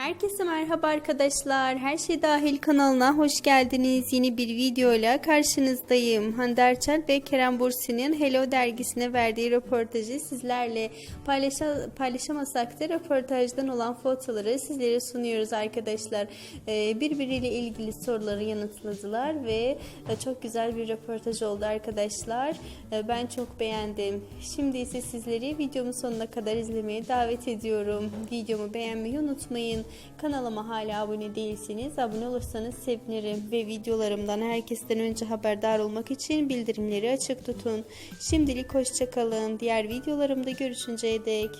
Herkese merhaba arkadaşlar. Her şey dahil kanalına hoş geldiniz. Yeni bir videoyla karşınızdayım. Hande Erçel ve Kerem Bursi'nin Hello dergisine verdiği röportajı sizlerle paylaşa, paylaşamasak da röportajdan olan fotoları sizlere sunuyoruz arkadaşlar. Ee, birbiriyle ilgili soruları yanıtladılar ve e, çok güzel bir röportaj oldu arkadaşlar. Ee, ben çok beğendim. Şimdi ise sizleri videomun sonuna kadar izlemeye davet ediyorum. Videomu beğenmeyi unutmayın. Kanalıma hala abone değilseniz abone olursanız sevinirim ve videolarımdan herkesten önce haberdar olmak için bildirimleri açık tutun. Şimdilik hoşçakalın. Diğer videolarımda görüşünceye dek.